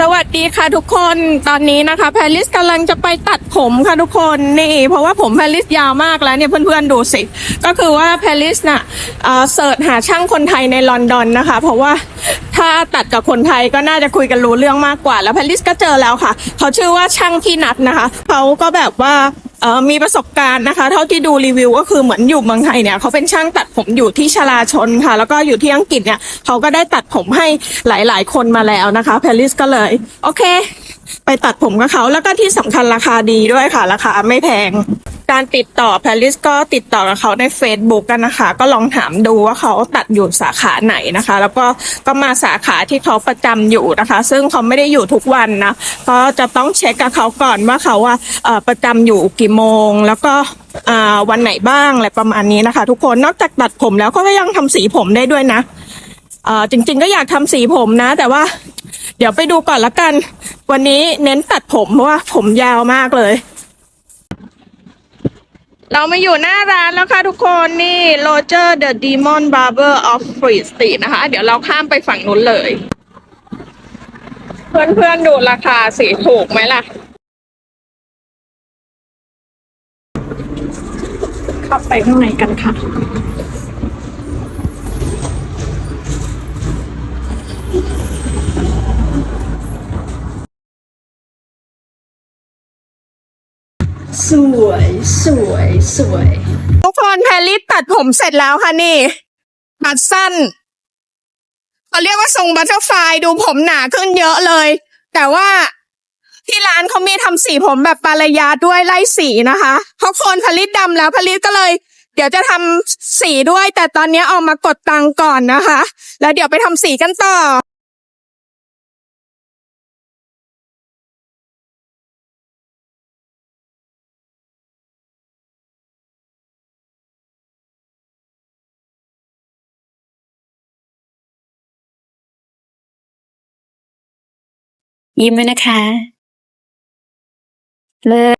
สวัสดีค่ะทุกคนตอนนี้นะคะแพรลิสกำลังจะไปตัดผมค่ะทุกคนนี่ เพราะว่าผมแพรลิสยาวมากแล้วเนี่ยเพื่อนๆดูสิ ก็คือว่าแพรลิสน่ะเออเสิร์ชหาช่างคนไทยในลอนดอนนะคะ เพราะว่าถ้าตัดกับคนไทยก็น่าจะคุยกันรู้เรื่องมากกว่า แล้วแพรลิสก็เจอแล้วค่ะ เขาชื่อว่าช่างพี่นัดนะคะ เขาก็แบบว่า เอ่อมีประสบการณ์นะคะ เท่าที่ดูรีวิวก็คือเหมือนอยู่เมืองไทยเนี่ยเขาเป็นช่างตัดผมอยู่ที่ชลาชนค่ะ แล้วก็อยู่ที่อังกฤษเนี่ยเขาก็ได้ตัดผมให้หลายๆ คนมาแล้วนะคะแพรลิสก็เลย โอเค ไปตัดผมกับเขาแล้วก็ที่สำคัญราคาดีด้วยค่ะ ราคาไม่แพง การติดต่อแพลิสก็ติดต่อกับเขาใน Facebook กันนะคะ ก็ลองถามดูว่าเขาตัดอยู่สาขาไหนนะคะ แล้วก็ก็มาสาขาที่เขาประจำอยู่นะคะ ซึ่งเขาไม่ได้อยู่ทุกวันนะก็จะต้องเช็คกับเขาก่อนว่าเขาว่าประจำอยู่กี่โมง แล้วก็วันไหนบ้างอะไรประมาณนี้นะคะ ทุกคนนอกจากตัดผมแล้วก็ยังทำสีผมได้ด้วยนะจริง ๆ ก็อยากทำสีผมนะ แต่ว่าเดี๋ยวไปดูก่อนละกัน วันนี้เน้นตัดผมเพราะว่าผมยาวมากเลย เรามาอยู่หน้าร้านแล้วค่ะทุกคนนี่ Roger the Demon Barber of Free Street นะคะ เดี๋ยวเราข้ามไปฝั่งนู้นเลย เพื่อนๆดูราคาสีถูกไหมล่ะ เข้าไปข้างในกันค่ะ สวยสวย สวยทุกคนแพรลิสตัดผมเสร็จแล้วค่ะนี่ ตัดสั้นเขาเรียกว่าทรงบัตเตอร์ไฟลายดูผมหนาขึ้นเยอะเลย แต่ว่าที่ร้านเขามีทำสีผมแบบปารายาด้วยไล่สีนะคะเพราะคนผลิตดำแล้วผลิตก็เลย เดี๋ยวจะทำสีด้วย แต่ตอนนี้เอามากดตังก่อนนะคะ แล้วเดี๋ยวไปทำสีกันต่อ ยิ้มด้วยนะคะ เลิก